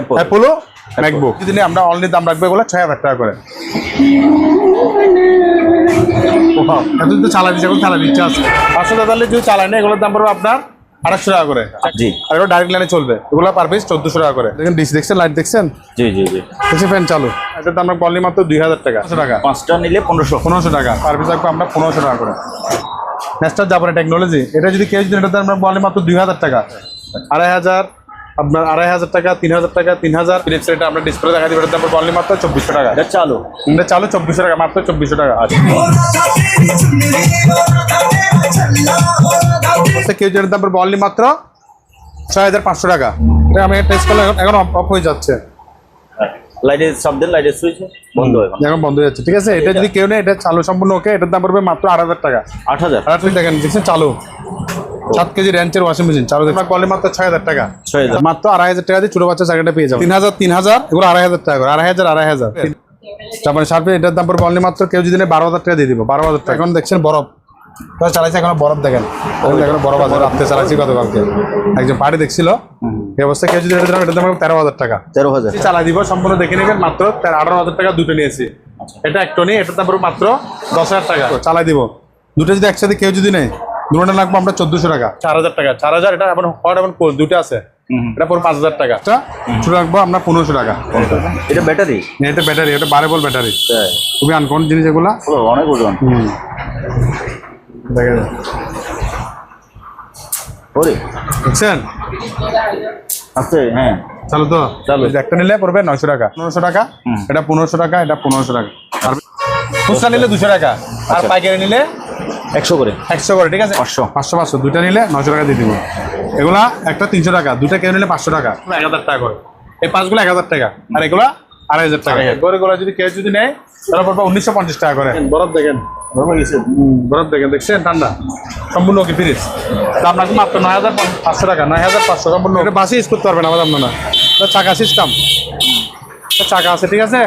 Apple। Apollo MacBook যদি আমরা only দাম রাখব এগুলো ছয় হাজার টাকা করে। এত যদি চালাই দিচ্ছে এখন চালাই দিচ্ছে আছে। পাঁচশো তেতাল্লিশ যদি চালাই না এগুলোর দাম পড়বে আপনার আড়াইশো টাকা করে। জি। আর এগুলো ডাইরেক্ট লাইনে চলবে। এগুলো পার পিস চোদ্দশো টাকা করে। দেখেন ডিস দেখছেন লাইট দেখছেন? জি জি জি। দেখছি ফ্যান চালু। এটার দাম পড়লি মাত্র দুই হাজার টাকা। পাঁচশো টাকা। পাঁচটা নিলে পনেরোশো। পনেরোশো টাকা। পার পিস রাখব আমরা পনেরোশো টাকা করে। নেক্সটার জাপানের টেকনোলজি এটা যদি কেউ যদি এটাতে আমরা বলি মাত্র দুই হাজার টাকা। আড়াই হাজার আপনার আড়াই হাজার টাকা তিন হাজার টাকা তিন হাজার। ফিলিপস এটা আমরা ডিসপ্লে দেখা দিই এটার দাম বলি মাত্র চব্বিশশো টাকা। এটা চালু। এটা চালু চব্বিশশো টাকা মাত্র চব্বিশশো টাকা। আছে আচ্ছা, কেউ যেটার দাম বললি মাত্র ছয় হাজার পাঁচশো টাকা। এটা আমি টেস্ট করলে এখন- অফ হয়ে যাচ্ছে। লাইটের সুইচ বন্ধ এখন এখন বন্ধ হয়ে যাচ্ছে। ঠিক আছে এটা যদি কেউ নেই এটা চালু সম্পূর্ণ ওকে এটার দাম পড়বে মাত্র আট হাজার টাকা। আট হাজার। আর আপনি দেখেন দেখছেন চালু। সাত কেজি র্যাঞ্চের ওয়াশিং মেশিন চালু দেখবেন কলে মাত্র ছয় হাজার টাকা। ছয় হাজার। মাত্র আড়াই হাজার টাকা দিয়ে ছোট বাচ্চা চাকরিটা পেয়ে যাবে তিন হাজার তিন হাজার এগুলো আড়াই হাজার টাকা আড়াই হাজার আড়াই হাজার। তারপরে সার্ফে এটার দাম পড়বে অনলি মাত্র কেউ যদি বারো হাজার টাকা দিয়ে দিব বারো হাজার টাকা। এখন দেখছেন বরফ। চালাইছে এখন বরফ দেখেন। এখন বরফ আছে রাত্রে চালাইছি গতকালকে। একজন পার্টি দেখছিল। এই অবস্থায় কেউ যদি এটা দাম এটার দাম তেরো হাজার টাকা। তেরো হাজার চালাই দিব সম্পূর্ণ দেখে নেবেন মাত্র তেরো আঠারো হাজার টাকা দুটো নিয়েছি। এটা একটা নিয়ে এটার দাম পড়বে মাত্র দশ হাজার টাকা। চালাই দিব। দুটো যদি একসাথে কেউ যদি নেয় দুটোটা লাগবে আমরা চোদ্দশো টাকা। চার হাজার টাকা। চার হাজার এটা এখন হট এবং কোল দুটো আছে। এটা পড়বে পাঁচ হাজার টাকা। এটা ছোট রাখব আমরা পনেরোশো টাকা। এটা ব্যাটারি? এটা ব্যাটারি এটা বারেবল ব্যাটারি। খুবই আনকমন জিনিস এগুলা। অনেক ওজন। দেখা যায় ওরে। বুঝছেন আছে হ্যাঁ। চালু তো? চালু। একটা নিলে পড়বে নয়শো টাকা। পনেরোশো টাকা? এটা পনেরোশো টাকা এটা পনেরোশো টাকা। আর খুচরা নিলে দুশো টাকা। আর আচ্ছা। পাইকারি নিলে একশো করে। একশো করে ঠিক আছে? পাঁচশো। পাঁচশো পাঁচশো। দুইটা নিলে নশো টাকা দিয়ে দিব। এগুলা একটা তিনশো টাকা দুইটা কেউ নিলে পাঁচশো টাকা। এক হাজার টাকা করে। এই পাঁচগুলো এক হাজার টাকা আর এগুলা আড়াই হাজার টাকা। করে এগুলো যদি কেউ যদি নেয় তাহলে পড়বে উনিশশো পঞ্চাশ টাকা করে। বরফ দেখেন। বরফ দেখেন দেখছেন? ঠান্ডা। সম্পূর্ণ ওকে ফিরিস দাম রাখব মাত্র নয় হাজার পাঁচশো টাকা নয় হাজার পাঁচশো সম্পূর্ণ। এটা বাসে ইউজ করতে পারবেন না এটা চাকা সিস্টেম চাকা আছে ঠিক আছে?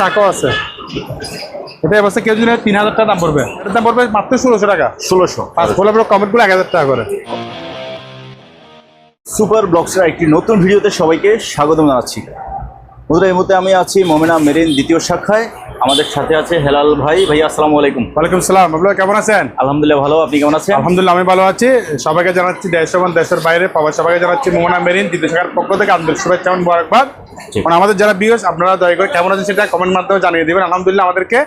চাকাও আছে। এটা অবস্থা কেউ যদি তিন হাজার টাকা দাম পড়বে। এটার দাম পড়বে মাত্র ষোলোশো টাকা। ষোলোশো। পাঁচ বলে কমেন্টগুলো এক হাজার টাকা করে। সুপার ব্লগসের একটি নতুন ভিডিওতে সবাইকে স্বাগতম জানাচ্ছি। বন্ধুরা এই মুহূর্তে আমি আছি মোমেনা মেরিন দ্বিতীয় শাখায়। আমাদের সাথে আছে হেলাল ভাই। ভাইয়া আসসালামু আলাইকুম। ওয়ালাইকুম সালাম। আপনারা কেমন আছেন? আলহামদুলিল্লাহ ভালো। আপনি কেমন আছেন? আলহামদুলিল্লাহ আমি ভালো আছি। সবাইকে জানাচ্ছি দেশ এবং দেশের বাইরে পাওয়া সবাইকে জানাচ্ছি মোহনা মেরিন দ্বিতীয় শাখার পক্ষ থেকে আন্তরিক শুভেচ্ছা এবং মোবারকবাদ। জি। মানে আমাদের যারা বিয়স আপনারা দয়া করে কেমন আছেন সেটা কমেন্ট মাধ্যমে জানিয়ে দিবেন। আলহামদুলিল্লাহ আমাদেরকে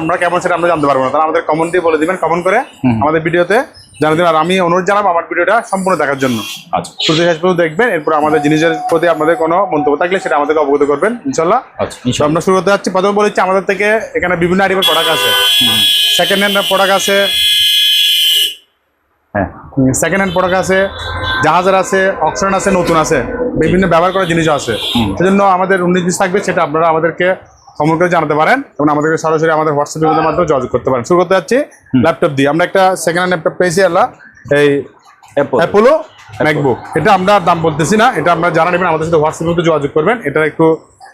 আমরা কেমন সেটা আমরা জানতে পারব না। তারা আমাদের কমেন্ট দিয়ে বলে দিবেন কমেন্ট করে। আমাদের ভিডিওতে জানিয়ে দেবেন আর আমি অনুরোধ জানাব আমার ভিডিওটা সম্পূর্ণ দেখার জন্য। আচ্ছা। শেষ পর্যন্ত দেখবেন এরপর আমাদের জিনিসের প্রতি আপনাদের কোনো মন্তব্য থাকলে সেটা আমাদেরকে অবগত করবেন ইনশাল্লাহ আচ্ছা আমরা শুরু করতে যাচ্ছি। প্রথমে বলেছি আমাদের থেকে এখানে বিভিন্ন আইটেমের প্রোডাক্ট আছে। সেকেন্ড হ্যান্ড প্রোডাক্ট আছে। হ্যাঁ। সেকেন্ড হ্যান্ড প্রোডাক্ট আছে। জাহাজের আছে অপশন আছে নতুন আছে। বিভিন্ন ব্যবহার করা জিনিসও আছে। সেজন্য আমাদের উনিশ বিশ থাকবে সেটা আপনারা আমাদেরকে কমেন্ট করে জানাতে পারেন এবং আমাদেরকে সরাসরি আমাদের হোয়াটসঅ্যাপের মাধ্যমে যোগাযোগ করতে পারেন। শুরু করতে যাচ্ছি ল্যাপটপ দিয়ে। আমরা একটা সেকেন্ড হ্যান্ড ল্যাপটপ পেয়েছি আল্লাহ এই অ্যাপল অ্যাপোলো ম্যাকবুক এটা আমরা দাম বলতেছি না এটা আমরা জানা নেবেন আমাদের সাথে হোয়াটসঅ্যাপের মধ্যে যোগাযোগ করবেন। এটা একটু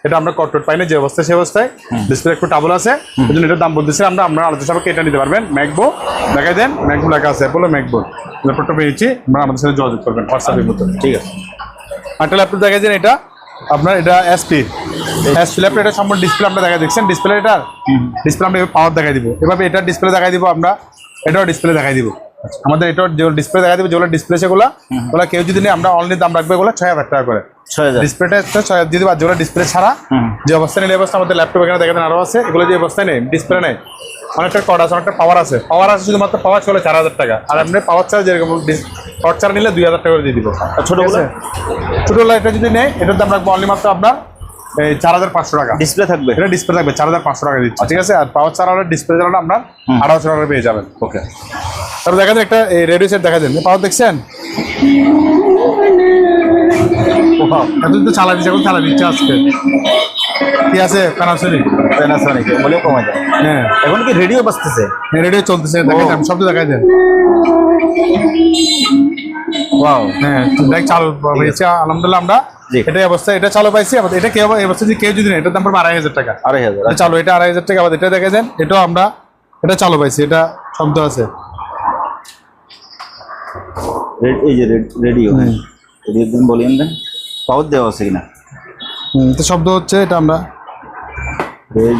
এটা আমরা কটট পাই না যে অবস্থায় সেই অবস্থায়। ডিসপ্লে একটু টাবল আছে। ওই জন্য এটার দাম বলতেছি আমরা আমরা আলোচনা সাপেক্ষে এটা নিতে পারবেন। ম্যাকবুক দেখাই দেন ম্যাকবুক লেখা আছে অ্যাপোলো ম্যাকবুক ল্যাপটপটা পেয়েছি আমরা আমাদের সাথে যোগাযোগ করবেন হোয়াটসঅ্যাপের মধ্যে ঠিক আছে। একটা ল্যাপটপ দেখাই যায় এটা। আপনার এটা এসপি এসপি ল্যাপটপ এটা সম্পূর্ণ ডিসপ্লে আমরা দেখা দেখছেন। ডিসপ্লে এটা ডিসপ্লে আমরা পাওয়ার দেখাই দিব। এভাবে এটা ডিসপ্লে দেখাই দিব আমরা এটাও ডিসপ্লে দেখাই দিব। আমাদের এটাও যে ডিসপ্লে দেখা দিব যেগুলো ডিসপ্লে সেগুলো ওগুলো কেউ যদি নেই আমরা অনলি দাম রাখবে এগুলো ছয় হাজার টাকা করে। ডিসপ্লেটা হচ্ছে ছয় যদি যেগুলো ডিসপ্লে ছাড়া যে অবস্থা নেই অবস্থা আমাদের ল্যাপটপ এখানে দেখাতেন আরও আছে। এগুলো যে অবস্থায় নেই ডিসপ্লে নেই। অনেকটা কড আছে অনেকটা পাওয়ার আছে। পাওয়ার আছে শুধুমাত্র পাওয়ার চলে চার হাজার টাকা। আর আপনি পাওয়ার ছাড়া যেরকম পাওয়ার ছাড়া নিলে দুই হাজার টাকা দিয়ে দিব। ছোটগুলো? ছোটো লাইটটা যদি নেই এটার দাম রাখব অনলি মাত্র আপনার চার হাজার পাঁচশো টাকা। ডিসপ্লে থাকবে? এটা ডিসপ্লে থাকবে চার হাজার পাঁচশো টাকা দিচ্ছি। ঠিক আছে? আর পাওয়ার চার হাজার ডিসপ্লে চালাটা আপনার আড়াইশো টাকা পেয়ে যাবেন। ওকে। তারপর দেখা যায় একটা রেডিও সেট দেখা যায় পাওয়ার দেখছেন? এত তো চালা দিচ্ছে এখন চালা দিচ্ছে আজকে। কি আছে প্যানাসোনিক প্যানাসনিক বলেও কমা যায়। হ্যাঁ। এখন কি রেডিও বাজতেছে? রেডিও চলতেছে দেখা যায় শব্দ দেখা যায় ওয়াও। হ্যাঁ দেখ চালু হয়েছে আলহামদুলিল্লাহ আমরা। জি। এটাই অবস্থা এটা চালু পাইছি আবার এটা কেউ অবস্থা যদি কেউ যদি নেই এটার দাম পড়বে আড়াই হাজার টাকা। আড়াই হাজার এটা চালু এটা আড়াই হাজার টাকা আবার এটা দেখে যান এটাও আমরা এটা চালু পাইছি এটা শব্দ আছে। এই যে রেডিও হ্যাঁ দিন বলিয়েন দেন। পাওয়ার দেওয়া আছে কিনা? হুম, তো শব্দ হচ্ছে এটা আমরা।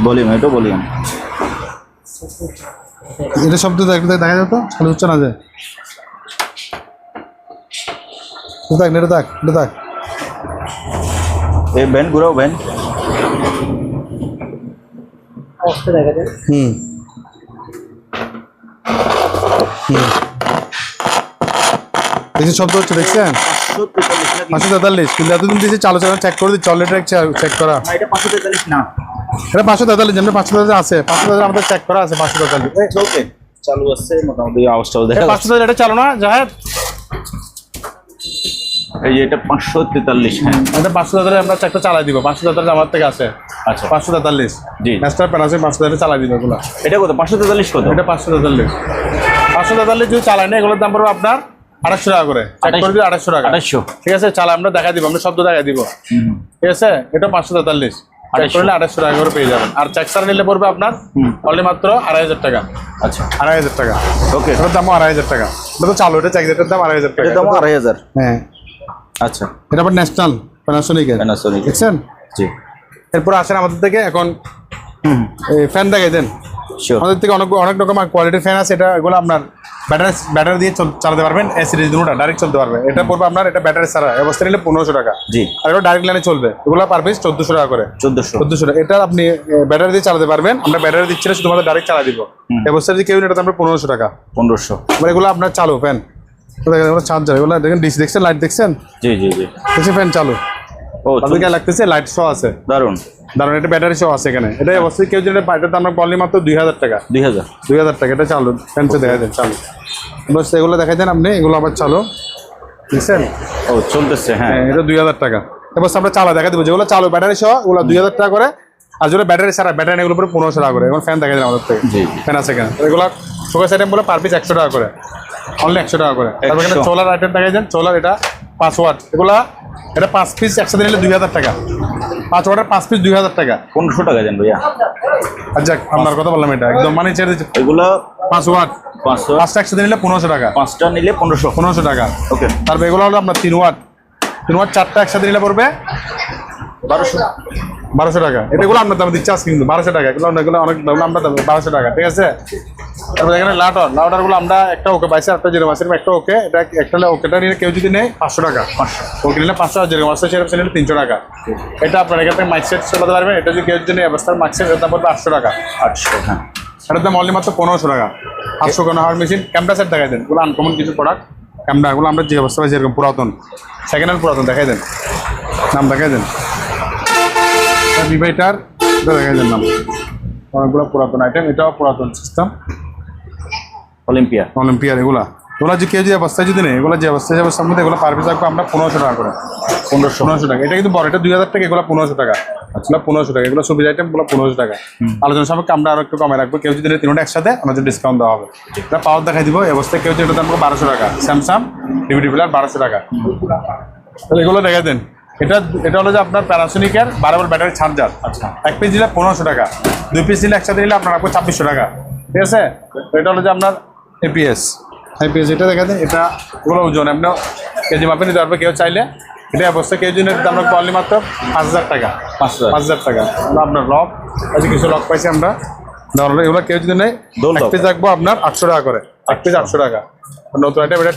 ভলিউম এটা ভলিউম এটা শব্দ দেখ দেখা যেত চালু হচ্ছে না যে। দেখ এটা দেখ এটা দেখ। এই ব্যান্ড ঘুরাও ব্যান্ড। হুম। হুম। দেখছি শব্দ হচ্ছে দেখছেন? পাঁচশো তেতাল্লিশ কিন্তু এতদিন দিয়েছি চালু চালু চেক করে দিচ্ছি অলরেডি চেক করা। এটা পাঁচশো তেতাল্লিশ না। এটা পাঁচশো তেতাল্লিশ যেমন পাঁচশো তেতাল্লিশ আছে পাঁচশো তেতাল্লিশ আমাদের চেক করা আছে পাঁচশো তেতাল্লিশ। ওকে চালু আছে মোটামুটি আওয়াজটাও দেখা এটা পাঁচশো তেতাল্লিশ এটা চালু না জাহেদ? এই যে এটা পাঁচশো তেতাল্লিশ হ্যাঁ। এটা পাঁচশো তেতাল্লিশ আমরা চেকটা চালাই দিব পাঁচশো তেতাল্লিশ আমার থেকে আছে। আচ্ছা। পাঁচশো তেতাল্লিশ। জি। ম্যাচটার প্যান আছে পাঁচশো তেতাল্লিশ চালাই দিব এগুলো। এটা কত? পাঁচশো তেতাল্লিশ কত? এটা পাঁচশো তেতাল্লিশ। পাঁচশো তেতাল্লিশ যদি চালাই না এগুলোর দাম পড়বে আপনার আড়াইশো টাকা করে। চেক করে দিলে আড়াইশো টাকা। আড়াইশো। ঠিক আছে চালাই আমরা দেখা দিব আমরা শব্দ দেখা দিব। ঠিক আছে এটা পাঁচশো তেতাল্লিশ। করলে আড়াইশো টাকা করে পেয়ে যাবেন। আর চেক নিলে পড়বে আপনার। অনলি মাত্র আড়াই হাজার টাকা। আচ্ছা। আড়াই হাজার টাকা। ওকে এটার দামও আড়াই হাজার টাকা। এটা তো চালু এটা চেক এটার দাম আড়াই হাজার টাকা। দাম আড়াই হাজার। হ্যাঁ। আচ্ছা। এটা আবার ন্যাশনাল প্যানাসোনিকের Panasonic। দেখছেন? জি। এরপর আসেন আমাদের থেকে এখন ফ্যান দেখাই দেন। আমাদের থেকে অনেক অনেক রকম কোয়ালিটির ফ্যান আছে এটা এগুলো আপনার ব্যাটারি ব্যাটারি দিয়ে চল- চালাতে পারবেন এ সিরিজ দুটা ডাইরেক্ট চলতে পারবে। এটা পড়বে আপনার এটা ব্যাটারি ছাড়া অবস্থা নিলে পনেরোশো টাকা। জি। আর এটা ডাইরেক্ট লাইনে চলবে। এগুলো পার পিস চোদ্দোশো টাকা করে। চোদ্দোশো। চোদ্দোশো টাকা। এটা আপনি ব্যাটারি দিয়ে চালাতে পারবেন। আমরা ব্যাটারি দিচ্ছি না শুধুমাত্র ডাইরেক্ট চালা দিব। অবস্থা যদি কেউ এটা আমরা পনেরোশো টাকা। পনেরোশো। এবার এগুলো আপনার চালু ফ্যান চার্জার এগুলো দেখেন ডিস দেখছেন লাইট দেখছেন? জি জি জি। ফ্যান চালু। তাদেরকে লাগতেছে? লাইট শো আছে। দারুণ। দারুণ এটা ব্যাটারি শো আছে এখানে। এটা অবশ্যই কেউ যদি এটার দাম বললি মাত্র দুই হাজার টাকা। দুই হাজার। দুই হাজার টাকা এটা চালু। ফ্যান্সে দেখা দেন চালু। বস এগুলো দেখাই দেন আপনি এগুলো আবার চালু। বুঝছেন? ও চলতেছে হ্যাঁ। হ্যাঁ এটা দুই হাজার টাকা। এবার আমরা চালা দেখা দেবো। যেগুলো চালু ব্যাটারি সহ ওগুলো দুই হাজার টাকা করে। আর যেগুলো ব্যাটারি ছাড়া ব্যাটারি এগুলো পরে পনেরোশো টাকা করে। এখন ফ্যান দেখা দেন আমাদের থেকে। ফ্যান আছে এখানে এগুলো শোকেস আইটেম বলে পার পিস একশো টাকা করে। অনলি একশো টাকা করে। তারপর এখানে 100 সোলার আইটেম দেখাই দেন। সোলার এটা পাঁচ ওয়াট এগুলা এটা পাঁচ পিস একসাথে নিলে দুই হাজার টাকা। পাঁচ অর্ডার পাঁচ পিস দুই হাজার টাকা। পনেরোশো টাকা দেন ভাইয়া। আচ্ছা আপনার কথা বললাম এটা। একদম মানে ছেড়ে দিচ্ছে। এগুলো পাঁচ ওয়াট পাঁচশো পাঁচটা একসাথে নিলে পনেরোশো টাকা। পাঁচটা নিলে পনেরোশো। পনেরোশো টাকা। ওকে তারপর এগুলো হলো আপনার তিন ওয়াট তিন ওয়াট চারটা একসাথে নিলে পড়বে? বারোশো। বারোশো টাকা। এটাগুলো আপনার দাম দিচ্ছে আজকে কিন্তু বারোশো টাকা। এগুলো এগুলো অনেক দাম আমরা দাম বারোশো টাকা ঠিক আছে? তারপর এখানে লাউটার লাউটারগুলো আমরা একটা ওকে পাইছি একটা জিরো মাসের একটা ওকে। এটা একটা ওকেটা নিলে কেউ যদি নেয় পাঁচশো টাকা। ওকে নিলে পাঁচশো আর জিরো মাসের সেরকম নিলে তিনশো টাকা। এটা আপনার এখান থেকে মাইক সেট চালাতে পারবেন। এটা যদি কেউ যদি নেয় অবস্থার মাইক সেট এটার দাম পড়বে আটশো টাকা। আটশো হ্যাঁ। এটার দাম অনলি মাত্র পনেরোশো টাকা। আটশো কোনো হাওয়ার মেশিন ক্যামেরা সেট দেখাই দেন। এগুলো আনকমন কিছু প্রোডাক্ট ক্যামেরা এগুলো আমরা যে অবস্থা এরকম পুরাতন। সেকেন্ড হ্যান্ড পুরাতন দেখাই দেন। নাম দেখাই দেন। ভিভাইটার এটা দেখাই দেন নাম। অনেকগুলো পুরাতন আইটেম এটাও পুরাতন সিস্টেম অলিম্পিয়া অলিম্পিয়ার এগুলা। এগুলো যে কেউ যে অবস্থায় যদি নেই এগুলো যে অবস্থায় যে অবস্থার মধ্যে এগুলো পার পিস রাখব আমরা পনেরোশো টাকা করে। পনেরোশো। পনেরোশো টাকা। এটা কিন্তু বড় এটা দুই হাজার টাকা এগুলো পনেরোশো টাকা। আচ্ছা। পনেরোশো টাকা এগুলো সুবিধা আইটেম এগুলো পনেরোশো টাকা। আলোচনা সাপেক্ষে আমরা আরও একটু কমে রাখব। কেউ যদি তিনটা একসাথে আমাদের ডিসকাউন্ট দেওয়া হবে। এটা পাওয়ার দেখাই দিব এই অবস্থায় কেউ যেটা দাম বারোশো টাকা। স্যামসাং ডিভিডি প্লেয়ার বারোশো টাকা। তাহলে এগুলো দেখাই দেন। এটা এটা হলো যে আপনার প্যারাসোনিকের বারবার ব্যাটারি চার্জার আচ্ছা। এক পিস দিলে পনেরোশো টাকা। দুই পিস দিলে একসাথে নিলে আপনার রাখব ছাব্বিশশো টাকা। ঠিক আছে? এটা হলো যে আপনার এপিএস এপিএস এটা দেখা দেন এটা এগুলো ওজন আপনি কেজি মাপে নিতে পারবে কেউ চাইলে। এটা অবস্থায় কেজি নিতে দাম রাখব অনলি মাত্র পাঁচ হাজার টাকা। পাঁচ হাজার। পাঁচ হাজার টাকা। আপনার লক আছে কিছু লক পাইছি আমরা। ধরো এগুলো কেউ যদি নেই এক পিস রাখব আপনার আটশো টাকা করে। এক পিস আটশো টাকা। নতুন আইটেম এটা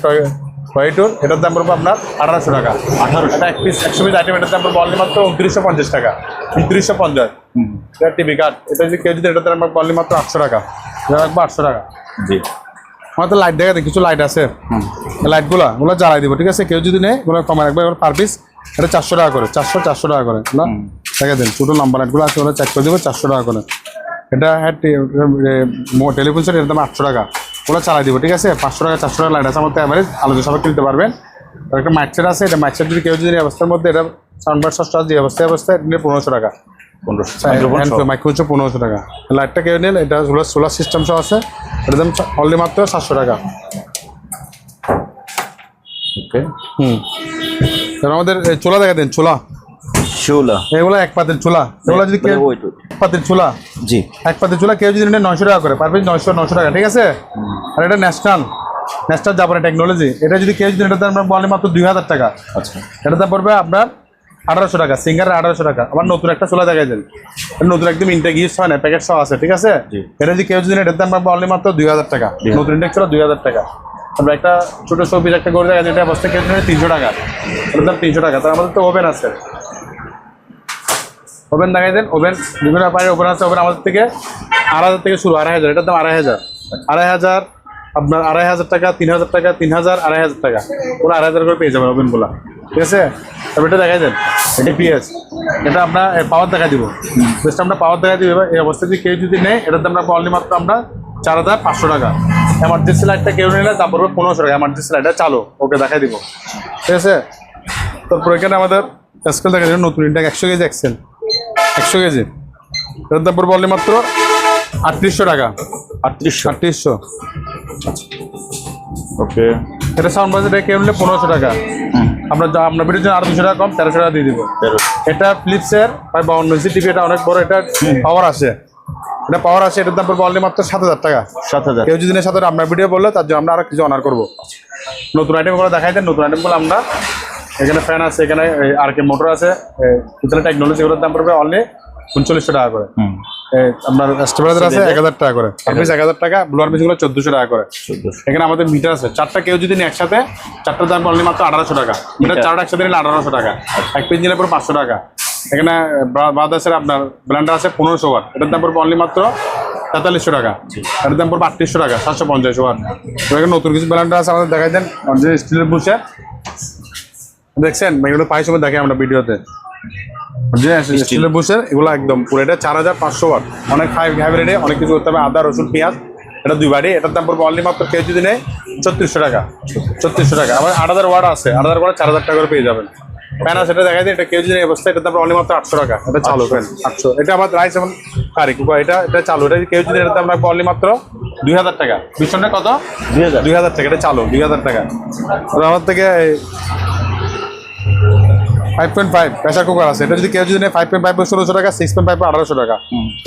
টয় এটার দাম পড়ব আপনার আঠারোশো টাকা। আঠারোশো। এটা এক পিস একশো পিস আইটেম এটার দাম পড়ব অনলি মাত্র উনত্রিশশো পঞ্চাশ টাকা। উনত্রিশশো পঞ্চাশ। এটা টিভি কার্ড এটা যদি কেউ যদি এটার দাম রাখব অনলি মাত্র আটশো টাকা। এটা রাখব আটশো টাকা। জি। আমার তো লাইট দেখা কিছু লাইট আছে। লাইটগুলো ওগুলো জ্বালাই দিব ঠিক আছে? কেউ যদি নেই ওগুলো কমে রাখবে। এবার পার পিস এটা চারশো টাকা করে। চারশো চারশো টাকা করে। দেখা দেন ছোটো নাম্বার লাইটগুলো আছে ওগুলো চেক করে দেবো চারশো টাকা করে। এটা হ্যাঁ টেলিফোন সেট এর দাম আটশো টাকা। ওগুলো চালাই দিব ঠিক আছে? পাঁচশো টাকা চারশো টাকা লাইট আছে আমার অ্যাভারেজ আলোচনা সবাই কিনতে পারবেন। একটা মাইক সেট আছে এটা মাইক সেট যদি কেউ যদি অবস্থার মধ্যে এটা সাউন্ড বার সস্তা যে অবস্থায় অবস্থায় এটা পনেরোশো টাকা। মাইক্রো হচ্ছে পনেরোশো টাকা। লাইটটা কেউ নিলে এটা সোলার সোলার সিস্টেম সহ আছে এটার দাম অনলি মাত্র সাতশো টাকা। ওকে হুম। আমাদের চোলা দেখা দেন চোলা। এগুলো এক পাতের চোলা এগুলো যদি কেউ এক পাতের চোলা জি। এক পাতের চোলা কেউ যদি নেয় নয়শো টাকা করে পার পিস নয়শো নশো টাকা ঠিক আছে? আর এটা ন্যাশনাল ন্যাশনাল জাপানের টেকনোলজি এটা যদি কেউ যদি এটাতে আমরা বলে মাত্র দুই হাজার টাকা। আচ্ছা। এটাতে পড়বে আপনার আঠারোশো টাকা সিঙ্গার আঠারোশো টাকা। আবার নতুন একটা চুলা দেখা যায় নতুন একদম ইনটেক ইউজ হয় না প্যাকেট সহ আছে ঠিক আছে? জি। এটা যদি কেউ যদি এটার দাম পাবো অনলি মাত্র দুই হাজার টাকা। নতুন ইনটেক ছিল দুই হাজার টাকা। তারপরে একটা ছোট শোপিস একটা করে দেখা যায় এটা বস্তা কেউ তিনশো টাকা। এটার দাম তিনশো টাকা তার আমাদের তো ওভেন আছে। ওভেন দেখাই দেন, ওভেন বিভিন্ন ব্যাপারে ওভেন আছে, ওভেন আমাদের থেকে আড়াই হাজার থেকে শুরু, আড়াই হাজার, এটার দাম আড়াই হাজার। আড়াই হাজার, আপনার আড়াই হাজার টাকা, তিন হাজার টাকা, তিন হাজার, আড়াই হাজার টাকা। পুরো আড়াই হাজার করে পেয়ে যাবেন ওভেনগুলো। ঠিক আছে? তারপর এটা দেখাই দেন, এটা পিএস। এটা আমরা পাওয়ার দেখা দিব। বেস্ট আমরা পাওয়ার দেখা দিব এই অবস্থায় যদি কেউ যদি নেয়, এটার দাম আমরা অনলি মাত্র আমরা চার হাজার পাঁচশো টাকা। এমার্জেন্সি লাইটটা কেউ নিলে দাম পড়বে পনেরোশো টাকা এমার্জেন্সি লাইটটা চালো, ওকে দেখাই দিব। ঠিক আছে? তারপর এখানে আমাদের স্কেল দেখা যাবে নতুন ইনটেক একশো কেজি এক্সেল একশো কেজি। এটার দাম পড়বে মাত্র আটত্রিশশো টাকা। আটত্রিশশো। আটত্রিশশো। ওকে। এটা সাউন্ড বাজেট কেউ নিলে পনেরোশো টাকা। আমরা আপনার ভিডিওর জন্য আরও দুশো টাকা কম তেরোশো টাকা দিয়ে দিব। এটা ফ্লিপসের প্রায় বাউন্ন ইঞ্চি টিভি এটা অনেক বড় এটা পাওয়ার আছে। এটা পাওয়ার আছে এটার দাম পড়বে অনলি মাত্র সাত হাজার টাকা। সাত হাজার। কেউ যদি সাথে আপনার ভিডিও বললে তার জন্য আমরা আরও কিছু অনার করব। নতুন আইটেমগুলো দেখাই দেন নতুন আইটেমগুলো আমরা এখানে ফ্যান আছে এখানে আর কে মোটর আছে ভিতরে টেকনোলজি এগুলোর দাম পড়বে অনলি উনচল্লিশশো টাকা করে। আপনার স্টেবিলাইজার আছে এক হাজার টাকা করে। সার্ভিস এক হাজার টাকা ব্লোয়ার চোদ্দোশো টাকা করে। এখানে আমাদের মিটার আছে চারটা কেউ যদি নেয় একসাথে চারটার দাম অনলি মাত্র আঠারোশো টাকা। মিটার। চারটা একসাথে নিলে আঠারোশো টাকা। এক পিস নিলে পরে পাঁচশো টাকা। এখানে বাদ আছে আপনার ব্লেন্ডার আছে পনেরোশো ওয়াট এটার দাম পড়বে অনলি মাত্র তেতাল্লিশশো টাকা। এটার দাম পড়বে আটত্রিশশো টাকা সাতশো পঞ্চাশ ওয়াট এখানে নতুন কিছু ব্লেন্ডার আছে আমাদের দেখাই দেন। যে স্টিলের বুসে দেখছেন? এগুলো পাই সময় দেখে আমরা ভিডিওতে। স্টিলের বুসের এগুলো একদম পুরো। এটা চার হাজার পাঁচশো ওয়াট অনেক হাই হাই রেটে অনেক কিছু করতে হবে। আদা রসুন পেঁয়াজ এটা দুই বাড়ি। এটার দাম পড়বে অনলি মাত্র কেউ যদি নেয় ছত্রিশশো টাকা। ছত্রিশশো টাকা। আবার আট হাজার ওয়াট আছে। আট হাজার ওয়াট চার হাজার টাকা করে পেয়ে যাবেন। প্যান আছে এটা দেখা যায় এটা কেউ যদি অবস্থা। এটার দাম অনলি মাত্র আটশো টাকা। এটা চালু ফ্যান আটশো। এটা আবার রাইস এবং কারি কুকার এটা এটা চালু। এটা কেউ যদি এটার দাম রাখব অনলি মাত্র দুই হাজার টাকা। ভীষণটা কত? দুই হাজার। দুই হাজার টাকা। এটা চালু। দুই হাজার টাকা। আমার থেকে five point five pressure cooker আছে। এটা যদি কেউ যদি নেয় ফাইভ পয়েন্ট ফাইভ ষোলোশো টাকা সিক্স পয়েন্ট ফাইভ আঠারোশো টাকা।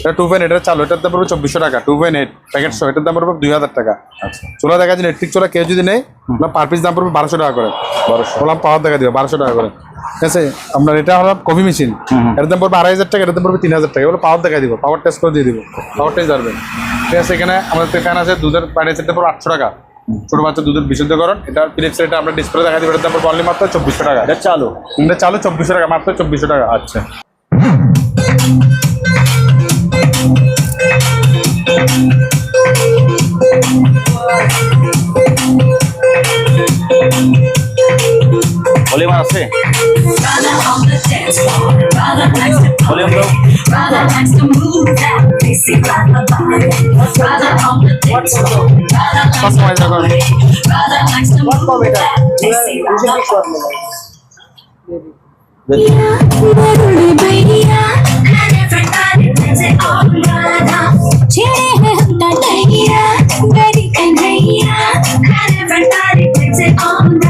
এটা টু পয়েন্ট এটা চালু এটার দাম পড়বে চব্বিশশো টাকা টু পয়েন্ট এইট প্যাকেট শো এটার দাম পড়বে দুই হাজার টাকা। আচ্ছা। চোলা দেখা যাচ্ছে ইলেকট্রিক চোলা কেউ যদি নেই পার পিস দাম পড়বে বারোশো টাকা করে। বারোশো। বললাম পাওয়ার দেখা দিবে বারোশো টাকা করে। ঠিক আছে? আপনার এটা হলো কফি মেশিন এটার দাম পড়বে আড়াই হাজার টাকা এটার দাম পড়বে তিন হাজার টাকা। এগুলো পাওয়ার দেখা দিব পাওয়ার টেস্ট করে দিয়ে দিব। পাওয়ার টেস্ট যাবে ঠিক আছে? এখানে আমাদের ফ্যান আছে দুধের পানি সেটটা পড়বে আটশো টাকা। ছোট বাচ্চা দুধের বিশুদ্ধকরণ এটা ফিলিপস এটা আমরা ডিসপ্লে দেখা দিই এটার দাম অনলি মাত্র চব্বিশশো টাকা। এটা চালু। এটা চালু চব্বিশশো টাকা মাত্র চব্বিশশো টাকা আচ্ছা। likes to volume party, brother likes to move that greasy brother body. Brother on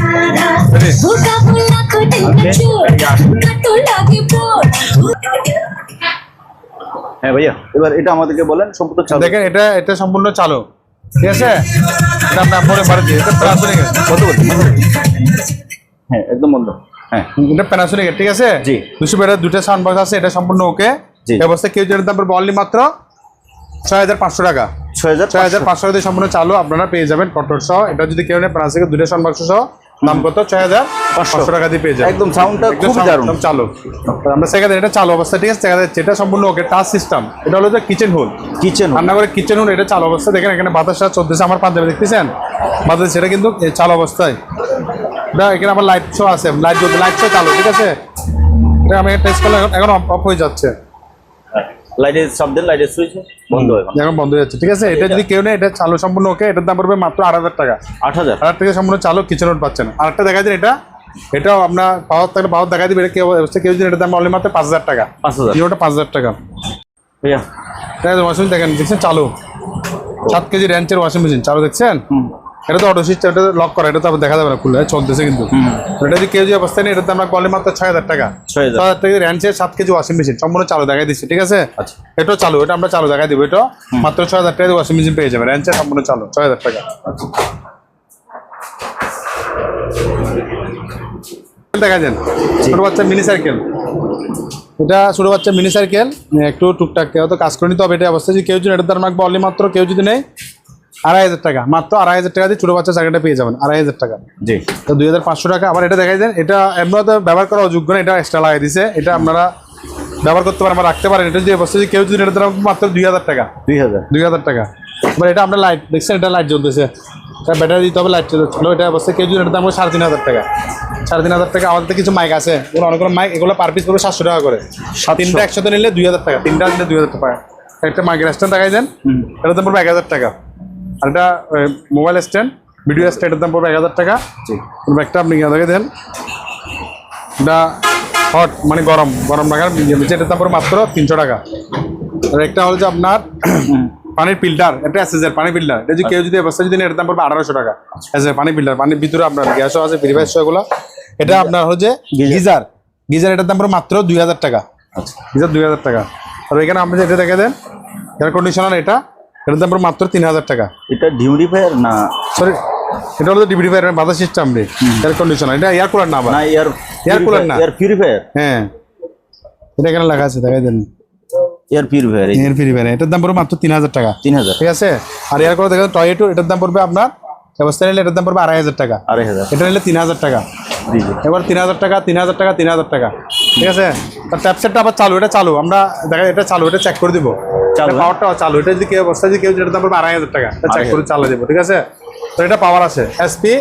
হ্যাঁ ভাইয়া এবার এটা আমাদেরকে বলেন সম্পূর্ণ চালু দেখেন এটা এটা সম্পূর্ণ চালু ঠিক আছে? এটা আপনার পরে বাড়িতে এটা প্যানাসোনিক কত বলছেন? হ্যাঁ একদম বন্ধ। হ্যাঁ। এটা প্যানাসোনিক ঠিক আছে? জি। দুশো দুটো সাউন্ড বক্স আছে এটা সম্পূর্ণ ওকে জি। কেউ যেটা দাম পড়বে অনলি মাত্র ছয় হাজার পাঁচশো টাকা। ছয় হাজার ছয় হাজার পাঁচশো টাকা দিয়ে সম্পূর্ণ চালু আপনারা পেয়ে যাবেন কটর সহ। এটা যদি কেউ নেয় প্যানাসোনিক দুটো সাউন্ড বক্স সহ। দাম কত? ছয় হাজার পাঁচশো। টাকা দিয়ে পেয়ে যাবেন। একদম সাউন্ডটা sound- দারুণ। চালু আমরা সেখানে এটা চালু অবস্থা ঠিক আছে? দেখা যাচ্ছে এটা সম্পূর্ণ ওকে টাচ সিস্টেম এটা হলো যে কিচেন হোল কিচেন রান্নাঘরের কিচেন হোল এটা চালু অবস্থা। দেখেন এখানে বাতাসটা চলতেছে। আমার পাঞ্জাবে দেখতেছেন? বাতাস সেটা কিন্তু চালু অবস্থায়। এটা এখানে আবার লাইট শো আছে। লাইট লাইট শো চালু ঠিক আছে? এটা আমি টেস্ট করলে এখন- এখন অফ হয়ে যাচ্ছে। লাইটের শব্দ লাইটের সুইচ বন্ধ হয়ে এখন বন্ধ হয়ে যাচ্ছে। ঠিক আছে এটা যদি কেউ নেই এটা চালু সম্পূর্ণ ওকে এটার দাম পড়বে মাত্র আট হাজার টাকা। আট হাজার। আট থেকে সম্পূর্ণ চালু কিচেন হোল পাচ্ছেন। আর একটা দেখা যায় এটা। এটাও আপনার পাওয়ার থাকলে পাওয়ার দেখা দিবে। এটা কেউ কেউ যদি এটার দাম অনলি মাত্র পাঁচ হাজার টাকা। পাঁচ হাজার। জিরোটা পাঁচ হাজার টাকা। ভাইয়া। ওয়াশিং দেখেন দেখছেন? চালু। সাত কেজি র্যাঞ্চের ওয়াশিং মেশিন চালু দেখছেন? এটা তো অটো সিস্টেম এটা লক করা এটা তো আবার দেখা যাবে না খুলে চলতেছে কিন্তু। এটা যদি কেজি অবস্থায় নেই এটাতে আমরা কলে মাত্র ছয় হাজার টাকা। ছয় হাজার। টাকা র্যাঞ্চের সাত কেজি ওয়াশিং মেশিন সম্পূর্ণ চালু দেখাই দিচ্ছি ঠিক আছে? আচ্ছা। এটাও চালু এটা আমরা চালু দেখাই দিব এটা মাত্র ছয় হাজার টাকা ওয়াশিং মেশিন পেয়ে যাবে র্যাঞ্চের সম্পূর্ণ চালু ছয় হাজার টাকা। দেখা যান ছোট বাচ্চা মিনি সাইকেল এটা ছোটো বাচ্চা মিনি সাইকেল একটু টুকটাক কেউ তো কাজ করে নিতে হবে এটা অবস্থা। যদি কেউ যদি এটার দাম রাখব অনলি মাত্র কেউ যদি নেই আড়াই হাজার টাকা। মাত্র আড়াই হাজার টাকা দিয়ে ছোটো বাচ্চা সাইকেলটা পেয়ে যাবেন আড়াই হাজার টাকা। জি। তো দুই হাজার পাঁচশো টাকা আবার এটা দেখাই দেন এটা এমনিতে ব্যবহার করা অযোগ্য না এটা এক্সট্রা লাগিয়ে দিছে। এটা আপনারা ব্যবহার করতে পারেন বা রাখতে পারেন এটা যদি অবস্থা যদি কেউ যদি এটার দাম মাত্র দুই হাজার টাকা। দুই হাজার। দুই হাজার টাকা। এবার এটা আমরা লাইট দেখছেন এটা লাইট জ্বলতেছে। এটা ব্যাটারি দিতে হবে লাইট চলো এটা অবশ্যই কেজি এটার দাম সাড়ে তিন হাজার টাকা। সাড়ে তিন হাজার টাকা আমাদের তো কিছু মাইক আছে। এগুলো অনেকগুলো মাইক এগুলো পার পিস পড়বে সাতশো টাকা করে। তিনটা একসাথে নিলে দুই হাজার টাকা তিনটা নিলে দুই হাজার টাকা। একটা মাইকের স্ট্যান্ড দেখাই দেন। এটার দাম পড়বে এক হাজার টাকা। আর এটা মোবাইল স্ট্যান্ড ভিডিও স্ট্যান্ডের দাম পড়বে এক হাজার টাকা। একটা আপনি দেখে দেন এটা হট মানে গরম গরম রাখার এটার দাম পড়বে মাত্র তিনশো টাকা। আর একটা হলো যে আপনার পানির ফিল্টার এটা এসএসের পানি ফিল্টার এটা যদি কেউ যদি অবস্থা যদি এটার দাম পড়বে আঠারোশো টাকা। এসএস পানি ফিল্টার পানির ভিতরে আপনার গ্যাসও আছে পিরিফাইসও এগুলো। এটা আপনার হচ্ছে গিজার। গিজার। এটার দাম পড়বে মাত্র দুই হাজার টাকা। আচ্ছা। গিজার দুই হাজার টাকা। আর এখানে আপনি যেটা দেখে দেন এয়ার কন্ডিশনার এটা। এটার দাম মাত্র তিন হাজার টাকা। এটা ডিউরিফায়ার না? সরি এটা হলো ডিভিডি ফায়ার বাধা সিস্টেম রে। এয়ার কন্ডিশনার এটা এয়ার কুলার না না এয়ার Air cooler না। এয়ার পিউরিফায়ার হ্যাঁ। এটা এখানে লেখা আছে দেখাই দেন। Air purifier air free fire এটার দাম পড়বে মাত্র তিন হাজার টাকা। তিন হাজার। ঠিক আছে? আর এয়ার করে দেখেন টয়েটো এটার দাম পড়বে আপনার ব্যবস্থা নিলে এটার দাম পড়বে আড়াই হাজার টাকা। আড়াই হাজার। এটা নিলে তিন হাজার টাকা। এবার তিন হাজার টাকা তিন হাজার টাকা তিন হাজার টাকা। ঠিক আছে? তার ট্যাপ সেটটা আবার চালু এটা চালু। আমরা দেখা এটা চালু এটা চেক করে দিব। চালু, চালু পাওয়ারটা চালু। এটা যদি কেউ অবস্থা যদি কেউ যেটার দাম পড়বে আড়াই হাজার টাকা চেক করে চালা দেবো ঠিক আছে? তো এটা পাওয়ার আছে এসপি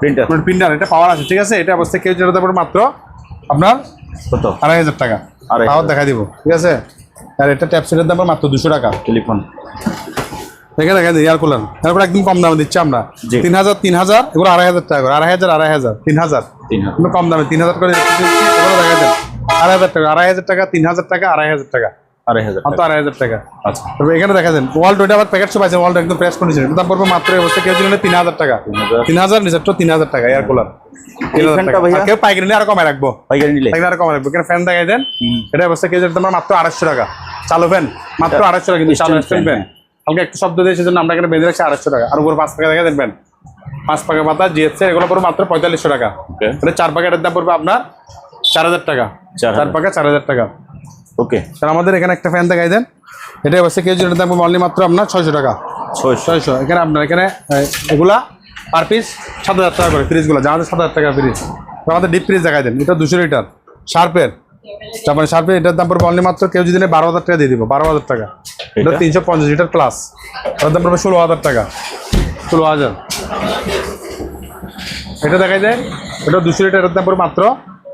প্রিন্টার প্রিন্টার এটা পাওয়ার আছে ঠিক আছে? এটা অবস্থায় কেউ যেটার দাম পড়বে মাত্র আপনার কত? আড়াই হাজার টাকা। পাওয়ার দেখা দিব ঠিক আছে? আর এটা ট্যাপ সেটের দাম মাত্র দুশো টাকা। টেলিফোন। দেখে দেখা যায় এয়ার কুলার এয়ার কুলার একদম কম দামে দিচ্ছি আমরা। তিন হাজার তিন হাজার এগুলো আড়াই হাজার টাকা করে। আড়াই হাজার আড়াই হাজার তিন হাজার। কম দামে তিন হাজার করে এগুলো দেখা যায় আড়াই হাজার টাকা আড়াই হাজার টাকা তিন হাজার টাকা আড়াই হাজার টাকা। আড়াই হাজার আড়াই হাজার টাকা। আচ্ছা। তবে এখানে দেখা যায় ওয়াল ওইটা আবার প্যাকেট সব আছে ওয়ালটা একদম প্রেস কন্ডিশন দাম পড়বে মাত্র এই অবস্থা কেউ নিলে তিন হাজার টাকা। তিন হাজার। নিজের তিন হাজার টাকা এয়ার কুলার কেউ পাইকারি নিলে আরও কমে রাখব। পাইকারি নিলে? আরও কমে রাখব। এখানে ফ্যান দেখাই দেন। এটা অবস্থা কেউ তোমার মাত্র আড়াইশো টাকা। চালু ফ্যান মাত্র আড়াইশো টাকা কিন্তু চালু stand ফ্যান হালকা একটু শব্দ দিয়ে সেজন্য আমরা এখানে বেঁধে রাখছি আড়াইশো টাকা। আর উপর পাঁচ টাকা দেখা দেখবেন পাঁচ পাকা পাতা জিএসসি এগুলো পড়বে মাত্র পঁয়তাল্লিশশো টাকা। এটা চার দাম পড়বে আপনার চার হাজার টাকা। চার পাকা চার হাজার টাকা। ওকে স্যার আমাদের এখানে একটা ফ্যান দেখাই দেন। এটা অবশ্যই কেজি এটার দাম অনলি মাত্র আপনার ছয়শো টাকা। ছয়শো। ছয়শো। এখানে আপনার এখানে এগুলা পার পিস সাত হাজার টাকা করে ফ্রিজগুলো যাদের সাত হাজার টাকা ফ্রিজ আমাদের ডিপ ফ্রিজ দেখাই দেন। এটা দুশো লিটার শার্পের তারপরে শার্পের এটার দাম পড়বে অনলি মাত্র কেউ যদি বারো হাজার টাকা দিয়ে দিব। বারো হাজার টাকা। এটা? এটা? তিনশো পঞ্চাশ লিটার প্লাস এটার দাম পড়বে ষোলো হাজার টাকা। ষোলো হাজার। এটা দেখাই দেয় এটা দুশো লিটার এটার দাম পড়বে মাত্র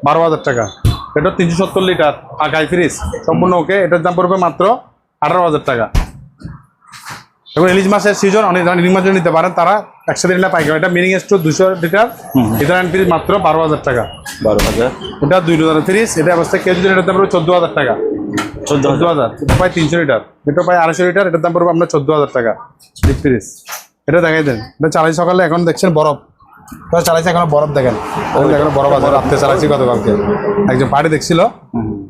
বারো হাজার টাকা। এটা তিনশো সত্তর লিটার আগাই ফ্রিজ। সম্পূর্ণ ওকে এটার দাম পড়বে মাত্র আঠারো হাজার টাকা। এবং ইলিশ মাছের সিজন অনেক যারা ইলিশ মাছের নিতে পারেন। তারা একসাথে নিলে পাইকারি। এটা মিনিং স্টোর দুশো লিটার ইথান ফ্রিজ মাত্র বারো হাজার টাকা। বারো হাজার। এটা দুই হাজার ফ্রিজ এটা অবস্থায় কেজি এটার দাম পড়বে চোদ্দ হাজার টাকা। চোদ্দ হাজার। এটা প্রায় তিনশো লিটার। এটা প্রায় আড়াইশো লিটার এটার দাম পড়বে আপনার চোদ্দ হাজার টাকা। ডিপ ফ্রিজ এটা দেখাই দেন। এটা চালাই সকালে এখন দেখছেন বরফ। এটা চালাইছে এখনও বরফ দেখেন। এখন বরফ আছে রাত্রে চালাইছি গতকালকে। একজন পার্টি দেখছিল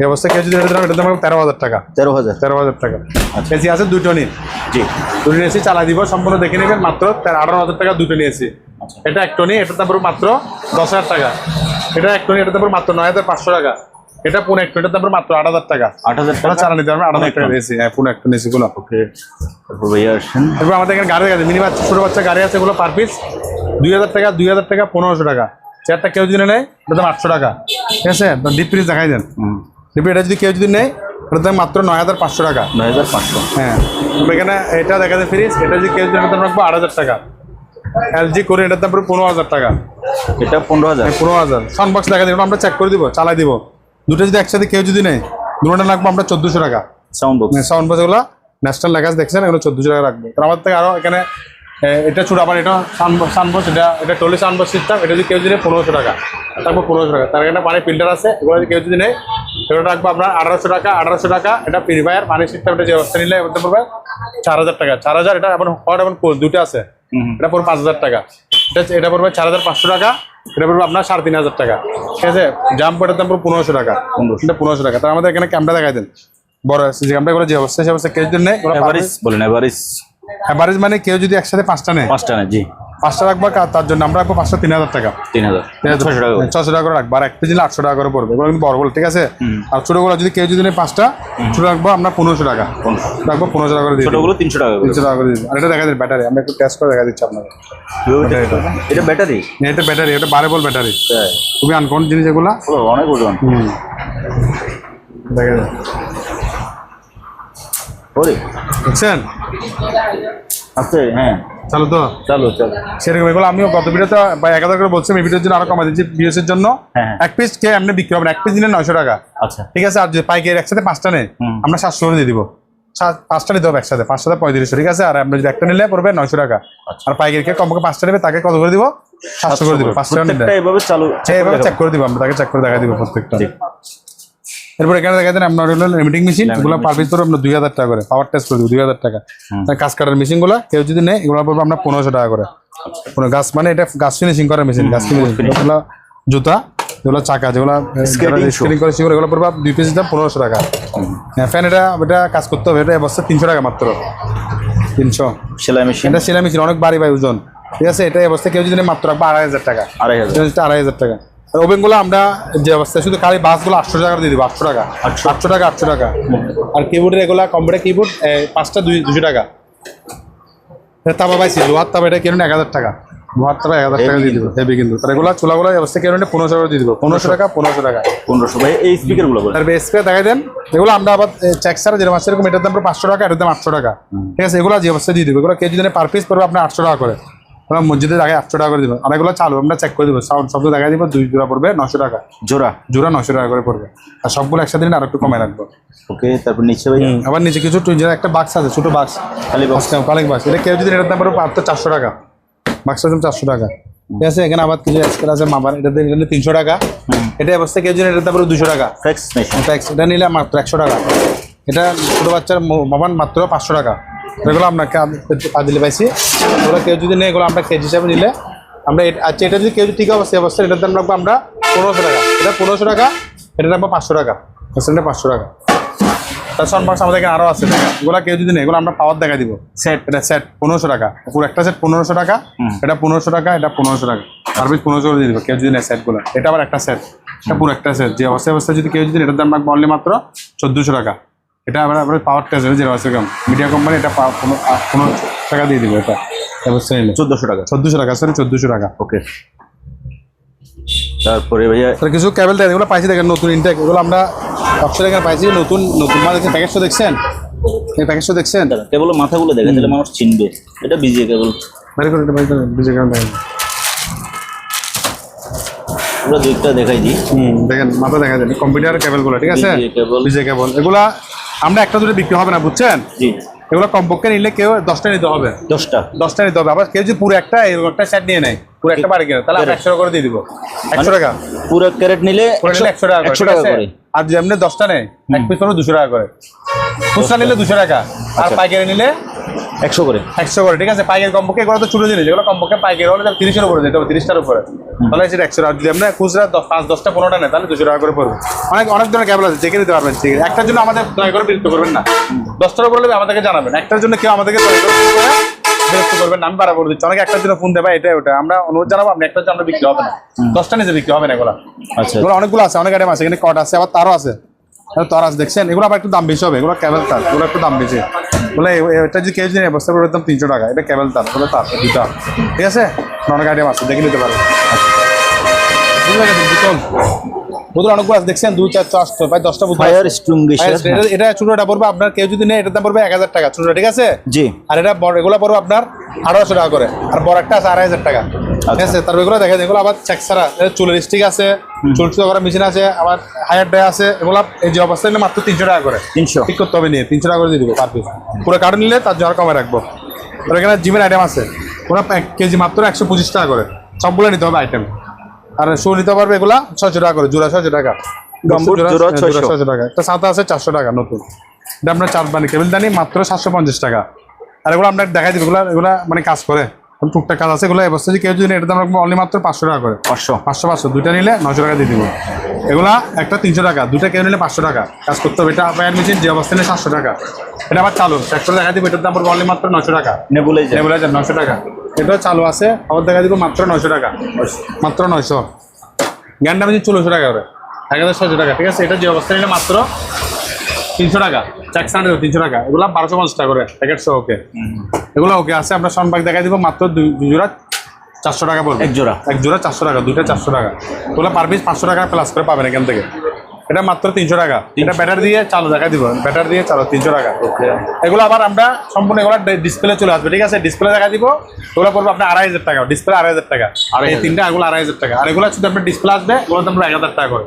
এই অবস্থা কেজি এটার দাম এটা দাম তেরো হাজার টাকা। তেরো হাজার। তেরো হাজার টাকা। কেজি আছে দুটো নিন। জি। দুটো নিয়েছি চালাই দিব সম্পূর্ণ দেখে নেবেন মাত্র তেরো আঠারো হাজার টাকা দুটো নিয়েছি এটা এক টনি এটা তারপর মাত্র দশ হাজার টাকা। এটা এক টনি এটা তারপর মাত্র নয় হাজার পাঁচশো টাকা। এটা পুনে এক টনি এটার দাম মাত্র আট হাজার টাকা। আট হাজার টাকা? চালা নিতে আট হাজার টাকা দিয়েছি হ্যাঁ পুনে এক টনি এসি গুলো। ওকে তারপর ভাইয়া আসেন। এরপর আমাদের এখানে গাড়ি আছে মিনি বাচ্চা ছোটো বাচ্চা গাড়ি আছে এগুলো পার পিস দুই হাজার টাকা দুই হাজার টাকা পনেরোশো টাকা। চেয়ারটা কেউ যদি নেয় ওটা দাম আটশো টাকা। ঠিক আছে? ডিপ ফ্রিজ দেখাই দেন। ডিপ এটা যদি কেউ যদি নেয় ওটার দাম মাত্র নয় হাজার পাঁচশো টাকা। নয় হাজার পাঁচশো। হ্যাঁ। এখানে এটা দেখা যায় ফ্রিজ এটা যদি কেউ যদি দাম রাখব আট হাজার টাকা। এলজি করে এটার দাম পনেরো হাজার টাকা। এটা পনেরো হাজার। পনেরো হাজার। সাউন্ড বক্স দেখা দেবো আমরা চেক করে দিব চালাই দিব। দুটো যদি একসাথে কেউ যদি নেয় দুটো রাখব আমরা চোদ্দোশো টাকা। সাউন্ড বক্স সাউন্ড বক্স এগুলো ন্যাশনাল লেখাস দেখছেন এগুলো চোদ্দোশো টাকা রাখব। তো আমাদের থেকে আরও এখানে এটা ছোটো আবার এটা সাউন্ড বক্স এটা এটা টলি সাউন্ড বক্স সিস্টেম এটা যদি কেউ যদি নেয় পনেরোশো টাকা। তারপর পনেরোশো টাকা। তার এখানে পানি ফিল্টার আছে এগুলো যদি কেউ যদি নেয় এটা রাখব আপনার আঠারোশো টাকা আঠারোশো টাকা। এটা পিউরিফায়ার পানি সিস্টেম এটা যে অবস্থা নিলে করতে পারবে চার হাজার টাকা। চার হাজার এটা এখন হট এবং কোল্ড দুটো আছে। এটা পড়বে পাঁচ হাজার টাকা। এটা এটা পড়বে চার হাজার পাঁচশো টাকা। এটা পড়বে আপনার সাড়ে তিন হাজার টাকা। ঠিক আছে? জাম্প এটার দাম পড়বে পনেরোশো টাকা। এটা পনেরোশো টাকা। তার আমাদের এখানে ক্যামেরা দেখাই দেন। বড় আছে যে ক্যামেরা করে যে অবস্থা সে অবস্থা কেউ যদি নেই বলেন এভারেজ এভারেজ মানে কেউ যদি একসাথে পাঁচটা নেয়। পাঁচটা নেয় জি। পাঁচটা রাখব তার জন্য আমরা রাখব পাঁচটা তিন হাজার টাকা। তিন হাজার। ছশো টাকা করে। রাখব। আর এক নিলে আটশো টাকা করে পড়বে। এগুলো কিন্তু বড় বড় ঠিক আছে। আর ছোটোগুলো যদি কেউ যদি পাঁচটা ছোটো রাখব আমরা পনেরোশো টাকা। রাখব পনেরোশো টাকা করে দিয়ে দিবো। তিনশো টাকা তিনশো টাকা করে দিবো। আর এটা দেখা দিন ব্যাটারি। আমরা একটু টেস্ট করে দেখা দিচ্ছি আপনাকে এটা ব্যাটারি? এটা ব্যাটারি। এটা বারে বল ব্যাটারি। খুবই আনকমন জিনিস এগুলা। অনেক ওজন। দেখা যায় দেখছেন? আছে হ্যাঁ। চালু তো? চালু চালু। সেরকম এগুলো আমিও গত ভিডিওতে বা এক হাজার করে বলছিলাম এই ভিডিওর জন্য আরও কমাই দিচ্ছি বিএসের জন্য। হ্যাঁ। এক পিস কে এমনি বিক্রি হবে এক পিস নিলে নয়শো টাকা। আচ্ছা। ঠিক আছে আর যদি পাইকারি একসাথে পাঁচটা নেই আমরা সাতশো করে দিয়ে দিব। পাঁচটা নিতে হবে একসাথে পাঁচশো পঁয়ত্রিশশো ঠিক আছে? আর আমরা যদি একটা নিলে পড়বে নয়শো টাকা। আচ্ছা। আর পাইকারিকে কমপক্ষে পাঁচটা নেবে তাকে কত করে দিব? সাতশো করে দিব পাঁচটা এভাবে চালু হ্যাঁ, এভাবে চেক করে দিব আমরা তাকে চেক করে দেখা দিব প্রত্যেকটা। এরপর এখানে দেখা দেন আপনার হলো লিমিটিং মেশিন এগুলো পার পিস পড়বে আপনার দুই হাজার টাকা করে পাওয়ার টেস্ট করে দিব দুই হাজার টাকা। কাজ কাটার মেশিনগুলো কেউ যদি নেয় এগুলো পড়বে আপনার পনেরোশো টাকা করে। কোনো গাছ মানে এটা গাছ ফিনিশিং করার মেশিন গাছ ফিনিশিং এগুলো জুতা যেগুলো চাকা যেগুলো স্কেটিং করে সেগুলো এগুলো পড়বে দুই পিস দাম পনেরোশো টাকা। হ্যাঁ ফ্যান এটা এটা কাজ করতে হবে এটা অবস্থা তিনশো টাকা মাত্র। তিনশো। সেলাই মেশিন এটা সেলাই মেশিন অনেক ভারী ভাই ওজন। ঠিক আছে এটা অবস্থায় কেউ যদি মাত্র রাখবে আড়াই হাজার টাকা। আড়াই হাজার। আড়াই হাজার টাকা। ওভেনগুলো আমরা যে অবস্থায় শুধু খালি বাসগুলো আটশো টাকা দিয়ে দিব আটশো টাকা। আটশো। টাকা। আটশো টাকা আর কিবোর্ডের এগুলো কম্পিউটার কিবোর্ড পাঁচটা দুই দুশো টাকা। তাবা পাইছি লোহার তাবা এটা কিনুন এক হাজার টাকা। লোহার তাবা এক হাজার টাকা দিয়ে দিব হেভি কিন্তু। তার এগুলো চুলাগুলো এই অবস্থায় কিনুন পনেরোশো টাকা দিয়ে দিব পনেরোশো টাকা পনেরোশো টাকা। পনেরোশো। ভাই এই স্পিকারগুলো বলে তার স্প্রে দেখাই দেন। এগুলো আমরা আবার চেক ছাড়া যেরকম আছে এরকম এটার দাম পাঁচশো টাকা এটার দাম আটশো টাকা। ঠিক আছে এগুলো যে অবস্থায় দিয়ে দিব এগুলো কেজি দিনে পার পিস পড়বে আপনার আটশো টাকা করে। আমরা মসজিদে জায়গায় আটশো টাকা করে দিব। আর এগুলো চালু আমরা চেক করে দিব। সাউন্ড শব্দ দেখা দিব দুই জোড়া পড়বে নশো টাকা। জোড়া? জোড়া নশো টাকা করে পড়বে। আর সবগুলো একসাথে নিয়ে আর একটু কমে রাখব। ওকে তারপর নিচে ভাই? আবার নিচে কিছু টুইজার একটা বাক্স আছে ছোটো বাক্স খালি বক্স কালিং বাক্স এটা কেউ যদি এটার দাম পড়বে মাত্র চারশো টাকা। বাক্সের দাম চারশো টাকা। ঠিক আছে এখানে আবার কিছু এক্সট্রা আছে মামার এটা নিলে তিনশো টাকা। এটা অবস্থায় কেউ যদি এটার দাম পড়বে দুশো টাকা। ট্যাক্স এটা নিলে মাত্র একশো টাকা। এটা ছোটো বাচ্চার মোবাইল মাত্র পাঁচশো টাকা। এগুলো আপনাকে দিলে পাইছি। ওগুলো কেউ যদি নেই এগুলো আমরা কেজি হিসাবে নিলে আমরা এটা- আচ্ছা এটা যদি কেউ যদি ঠিক অবস্থা অবস্থা এটার দাম রাখব আমরা পনেরোশো টাকা। এটা পনেরোশো টাকা এটা রাখব পাঁচশো টাকা। এটা পাঁচশো টাকা। তার সনবাক্স আমাদের আরও আছে এগুলো কেউ যদি নেই এগুলো আমরা পাওয়ার দেখা দিব। সেট এটা সেট পনেরোশো টাকা। পুরো একটা সেট পনেরোশো টাকা এটা পনেরোশো টাকা এটা পনেরোশো টাকা। সার্ভিস পনেরোশো করে দিয়ে দিব কেউ যদি নেয় সেটগুলো এটা আবার একটা সেট এটা পুরো একটা সেট যে অবস্থায় অবস্থায় যদি কেউ যদি এটার দাম রাখব অনলি মাত্র চোদ্দোশো টাকা। এটা আবার আবার পাওয়ার টেস্ট যে সেরকম মিডিয়া কোম্পানি এটা পনেরো টাকা দিয়ে দিবে এটা। অবশ্যই নিলে চোদ্দোশো টাকা। চোদ্দোশো টাকা সরি চোদ্দোশো টাকা। ওকে তারপরে ভাইয়া কিছু ক্যাবেল দেয় এগুলো পাইছি দেখেন নতুন ইনটেক এগুলো আমরা অপশন এখানে পাইছি নতুন নতুন দেখছেন প্যাকেজটা দেখছেন? এই প্যাকেজটা দেখছেন? কেবল মাথাগুলো দেখে তাহলে মানুষ চিনবে। এটা বিজিএ কেবল বাইরে করে এটা বাইরে বিজয় কেমন দেখেন। পুরো দিকটা দেখাই দিই। হুম দেখেন মাথা দেখা যায় কম্পিউটার কেবলগুলো ঠিক আছে। বিজে কেবল এগুলা আমরা একটা দুটো বিক্রি হবে না বুঝছেন? জি। এগুলো কমপক্ষে নিলে কেউ দশটা নিতে হবে। দশটা। দশটা নিতে হবে। আবার কেউ যদি পুরো একটা এরকম একটা সেট নিয়ে নেয়। পুরো একটা বাড়ি কিনে তাহলে একশো টাকা করে দিয়ে দিবো। একশো টাকা? পুরো ক্যারেট নিলে একশো টাকা করে, একশো টাকা করে। আর যদি এমনি দশটা নেয় এক পিস পড়বে দুশো টাকা করে। খুচরা নিলে দুশো টাকা। আর আচ্ছা। পাইকারি নিলে একশো করে। একশো করে ঠিক আছে? পাইকারি কমপক্ষে এগুলো তো ছোটো জিনিস এগুলো কমপক্ষে পাইকারি হলে তিরিশের উপরে যেতে হবে তিরিশটার উপরে। তাহলে সেটা একশো টাকা যদি আমরা খুচরা পাঁচ দশটা পনেরোটা নেয় তাহলে দুশো টাকা করে পড়বে। অনেক অনেক ধরনের ক্যাবেল আছে চেকে নিতে পারবেন ঠিক আছে? একটার জন্য আমাদের দয়া করে বিরক্ত করবেন না। দশটার উপরে হলে আমাদেরকে জানাবেন একটার জন্য কেউ আমাদেরকে দয়া করে বিরক্ত করবেন আমি বাড়া করে দিচ্ছি অনেকে একটার জন্য ফোন দেবে এটা ওটা। আমরা অনুরোধ জানাব আপনি একটার জন্য আমরা বিক্রি হবে না। দশটা নিচে বিক্রি হবে না এগুলো। আচ্ছা। এগুলো অনেকগুলো আছে অনেক আইটেম আছে এখানে কট আছে আবার তারও আছে। তার আছে দেখছেন? এগুলো আবার একটু দাম বেশি হবে এগুলো ক্যাবেল তার এগুলো একটু দাম বেশি। বলে এটা যদি কেউ যদি নেয়, বস্তা করে দাম তিনশো টাকা। এটা কেবল তার বলে তার দুটা। ঠিক আছে? অনেক আইটেম আছে দেখে নিতে পারবেন বুঝতে পেরেছেন বুতল অনেকগুলো আছে দেখছেন দুই চার চার ছয় প্রায় দশটা বুতল ফায়ার আছে। এটা ছোটোটা পড়বে আপনার কেউ যদি নেয় এটার দাম পড়বে এক হাজার টাকা। ছোটোটা ঠিক আছে? জি। আর এটা বড় এগুলো পড়বে আপনার আঠারোশো টাকা করে। আর বড় একটা আছে আড়াই হাজার টাকা। ঠিক আছে? তারপর এগুলো দেখেন এগুলো আবার চেক ছাড়া। চুলের স্টিক আছে চুল চুল করার মেশিন আছে আবার হায়ার ডে আছে। এগুলো এই যে অবস্থা নিলে মাত্র তিনশো টাকা করে। তিনশো। ঠিক করতে হবে নিয়ে তিনশো টাকা করে দিয়ে দিব পার পিস পুরো কার্ড নিলে তার কমে রাখব। এখানে জিমের আইটেম আছে। ওরা এক কেজি মাত্র একশো পঁচিশ টাকা করে। সবগুলো নিতে হবে আইটেম আর শু নিতে পারবে এগুলা? ছয়শো টাকা করে জোড়া ছয়শো টাকা। হ্যাঁ, 600 ছয়শো। টাকা। একটা সাঁতা আছে চারশো টাকা নতুন। এটা আপনার চার দানি কেবিল দানি মাত্র সাতশো পঞ্চাশ টাকা। আর এগুলো আমরা দেখাই দিব এগুলো এগুলো মানে কাজ করে। টুকটাক কাজ আছে এগুলো এবছর যদি কেউ যদি এটার দাম অনলি মাত্র পাঁচশো টাকা করে। পাঁচশো। পাঁচশো পাঁচশো। দুইটা নিলে নশো টাকা দিয়ে দিব। এগুলা একটা তিনশো টাকা দুইটা কেউ নিলে পাঁচশো টাকা। কাজ করতে হবে। এটা আপনার মেশিন যে অবস্থা নিলে সাতশো টাকা। এটা আবার চালু। ট্রাক্টর দেখা দিব এটার দাম পড়বে অনলি মাত্র নশো টাকা। নেবুলাইজার নেবুলাইজার নশো টাকা। এটা চালু আছে। আবার দেখা দিব মাত্র নয়শো টাকা। মাত্র নয়শো। জ্ঞানটা আমি ষোলোশো টাকা করে। এক হাজার ছয়শো টাকা ঠিক আছে? এটা যে অবস্থা নিলে মাত্র তিনশো টাকা। চাক সাড়ে তিনশো টাকা। এগুলো বারোশো পঞ্চাশ টাকা করে। প্যাকেট সহ ওকে। এগুলো ওকে আছে। আমরা সনবাগ দেখা দিব মাত্র দুই জোড়া চারশো টাকা পড়বে। এক জোড়া। এক জোড়া চারশো টাকা দুইটা চারশো টাকা। ওগুলো পার পিস পাঁচশো টাকা প্লাস করে পাবেন এখান থেকে। এটা মাত্র তিনশো টাকা। এটা ব্যাটার দিয়ে চালু দেখা দিব। ব্যাটার দিয়ে চালু তিনশো টাকা। এগুলো আবার আমরা সম্পূর্ণ এগুলো ডিসপ্লে চলে আসবে ঠিক আছে? ডিসপ্লে দেখা দিব। ওগুলো পড়বে আপনার আড়াই হাজার টাকা। ডিসপ্লে আড়াই হাজার টাকা। আর এই তিনটা এগুলো আড়াই হাজার টাকা। আর এগুলো শুধু আপনার ডিসপ্লে আসবে ওগুলো তো আমরা এক হাজার টাকা করে।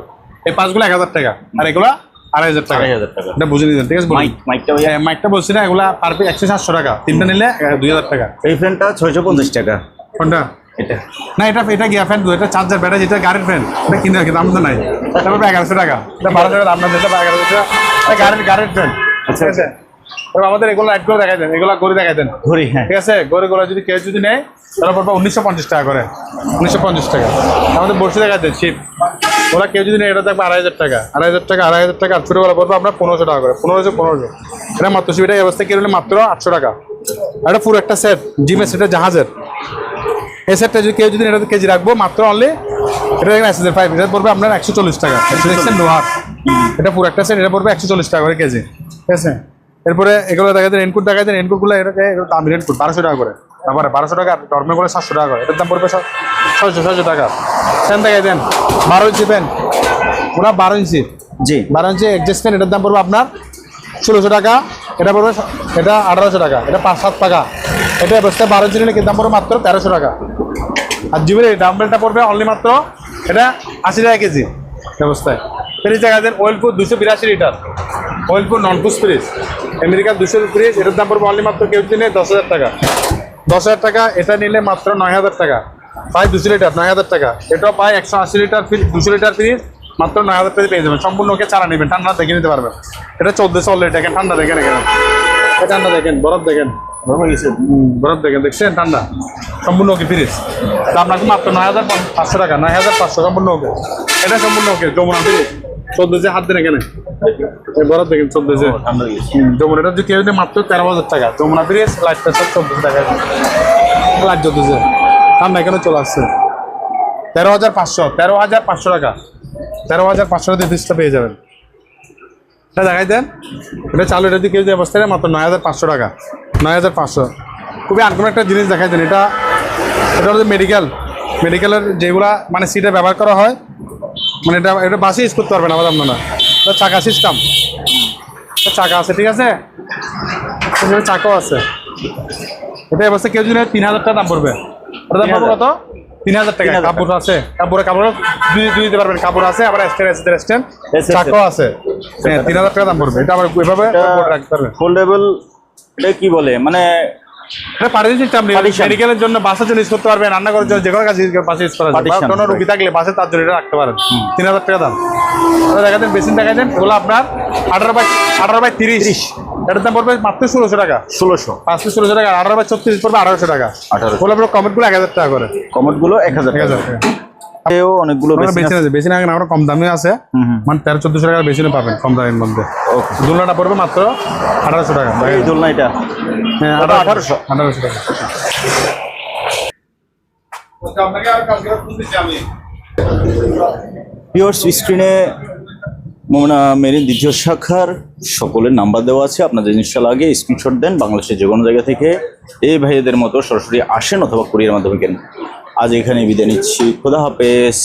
এই পাঁচগুলো এক হাজার টাকা। আর এগুলো আড়াই হাজার টাকা। টাকা। এটা বুঝে নিতেন ঠিক আছে। মাইক মাইকটা হ্যাঁ, বলছি না এগুলা পার পিস একশো সাতশো টাকা। তিনটা নিলে দুই হাজার টাকা। এই ফ্যানটা ছয়শো পঞ্চাশ টাকা। কোনটা? এটা। না এটা এটা গিয়া ফ্যান এটা চার্জার ব্যাটারি যেটা গাড়ির ফ্যান এটা কিনে রাখি দাম তো নাই। তারপর এগারোশো টাকা। এটা বারোশো টাকা দাম না এটা এগারোশো টাকা এটা গাড়ির গাড়ির ফ্যান আচ্ছা, এবার আমাদের এগুলো এক করে দেখাই দেন এগুলো করে দেখাই দেন। ঘড়ি হ্যাঁ। ঠিক আছে? গড়ে গোড়া যদি কেউ যদি নেয় তাহলে পড়বে উনিশশো পঞ্চাশ টাকা করে। উনিশশো পঞ্চাশ টাকা। আমাদের বসে দেখা দেন শিপ ওরা কেউ যদি নেয় এটা থাকবে আড়াই হাজার টাকা। আড়াই হাজার টাকা আড়াই হাজার টাকা আটশো টাকা পড়বে আমরা পনেরোশো টাকা করে। পনেরোশো পনেরোশো। এটা মাত্র এই অবস্থায় কিনলে মাত্র আটশো টাকা। এটা পুরো একটা সেট জিমের সেটা জাহাজের। এই সেটটা যদি কেউ যদি এটা কেজি রাখব মাত্র অনলি এটা দেখেন এসএসের ফাইভ এটা পড়বে আপনার একশো চল্লিশ টাকা। দেখছেন লোহার। এটা পুরো একটা সেট এটা পড়বে একশো চল্লিশ টাকা করে কেজি। ঠিক আছে? এরপরে এগুলো দেখা যায় রেনকোট দেখা যায় রেনকোটগুলো এটাকে দামি রেনকোট বারোশো টাকা করে। তারপরে বারোশো টাকা টর্মে করে সাতশো টাকা করে। এটার দাম পড়বে ছয়শো ছয়শো টাকা। ফ্যান দেখাই দেন বারো ইঞ্চি ফ্যান ওরা বারো ইঞ্চি। জি। বারো ইঞ্চি এক্সেস ফ্যান এটার দাম পড়বে আপনার ষোলোশো টাকা। এটা পড়বে এটা আঠারোশো টাকা, এটা পাঁচ, সাত টাকা এটা অবস্থায় বারো ইঞ্চি নিলে দাম পড়বে মাত্র তেরোশো টাকা। আর জিমের এই ডাম্বেলটা পড়বে অনলি মাত্র এটা আশি টাকা কেজি এই অবস্থায় ফ্রিজ দেখা দেন ওয়েলপুর দুশো বিরাশি লিটার, ওয়েলপুর নন পুস ফ্রিজ, আমেরিকার দুশো ফ্রিজ, এটার দাম পড়বে অনলি মাত্র কেউ যদি নেয় দশ হাজার টাকা। দশ হাজার টাকা, এটা নিলে মাত্র নয় হাজার টাকা। প্রায় দুশো লিটার, নয় হাজার টাকা। এটাও প্রায় একশো আশি লিটার ফ্রিজ দুশো লিটার ফ্রিজ মাত্র নয় হাজার টাকা পেয়ে যাবেন। সম্পূর্ণ ওকে চারা নেবেন ঠান্ডা দেখে নিতে পারবেন। এটা চোদ্দশো অলরেডি দেখেন ঠান্ডা দেখেন এখানে ঠান্ডা দেখেন বরফ দেখেন। বরফ দেখেন দেখছেন? ঠান্ডা। সম্পূর্ণ ওকে ফ্রিজ আপনাকে মাত্র নয় হাজার পাঁচশো টাকা নয় হাজার পাঁচশো সম্পূর্ণ ওকে। এটা সম্পূর্ণ ওকে যমুনা ফ্রিজ চোদ্দশো হাত দেন এখানে। বরফ দেখেন চোদ্দশো। লেগেছে। যমুনা। এটা যদি কেউ মাত্র তেরো হাজার টাকা। যমুনা ফ্রিজ লাইটটা সব চোদ্দশো টাকা। লাইট চোদ্দশো ঠান্ডা এখানে চলে আসছে। তেরো হাজার পাঁচশো তেরো হাজার পাঁচশো টাকা। তেরো হাজার পাঁচশো টাকা ফ্রিজটা পেয়ে যাবেন। এটা দেখাই দেন। এটা চালু এটা দিকে যে অবস্থায় মাত্র নয় হাজার পাঁচশো টাকা। নয় হাজার পাঁচশো। খুবই আনকমন একটা জিনিস দেখাই দেন। এটা এটা হচ্ছে মেডিকেল মেডিকেলের যেগুলা মানে সিটে ব্যবহার করা হয় মানে এটা এটা বাসে ইউজ করতে পারবেন আবার আপনারা। এটা চাকা সিস্টেম চাকা আছে ঠিক আছে? চাকাও আছে। এটা অবস্থা কেউ যদি তিন হাজার টাকা দাম পড়বে। ওটা দাম পড়বে কত? তিন হাজার টাকা কাপড় আছে। কাপড়ে কাপড় দুই দুই দিতে পারবেন। কাপড় আছে আবার স্ট্যান্ড আছে স্ট্যান্ড আছে। আছে। হ্যাঁ তিন হাজার টাকা দাম পড়বে। এটা আবার এভাবে রাখতে পারবেন। ফোল্ডেবল এটা কি বলে? মানে পার্টিশন সিস্টেম মেডিকেলের জন্য বাসের জন্য ইউজ করতে পারবেন রান্না করার জন্য যে কোনো কাজ বাসে ইউজ করা কোনো রুগী থাকলে বাসে তার জন্য রাখতে পারেন। তিন হাজার টাকা দাম। দেখা দেন বেসিন দেখা দেন ওগুলো আপনার আঠারো বাই আঠারো বাই তিরিশ। এটার দাম পড়বে মাত্র ষোলোশো টাকা। ষোলোশো। পাঁচ পিস ষোলোশো টাকা আঠারো বাই ছত্রিশ পড়বে আঠারোশো টাকা। 1800 বলে আপনার কমেন্টগুলো এক হাজার টাকা করে। কমেন্টগুলো এক হাজার এক হাজার টাকা। অনেকগুলো বেশি আছে। বেশি না আমরা কম দামে আছে। মানে তেরো চোদ্দশো টাকার বেশি পাবেন কম দামের মধ্যে। দুলনাটা পড়বে মাত্র আঠারোশো টাকা। এই দোলনা এটা? হ্যাঁ ওটা 1800 আঠারোশো। টাকা। আপনাকে আর কালকে ফোন দিচ্ছি আমি। স্ক্রিনে মোমনা মেরিন দ্বিতীয় শাখার সকলের নাম্বার দেওয়া আছে। আপনাদের জিনিসটা লাগে স্ক্রিনশট দেন। বাংলাদেশের যে কোনো জায়গা থেকে এই ভাইদের মতো সরাসরি আসেন অথবা কুরিয়ার মাধ্যমে কেন আজ এখানে বিদায় নিচ্ছি। খোদা হাফেজ।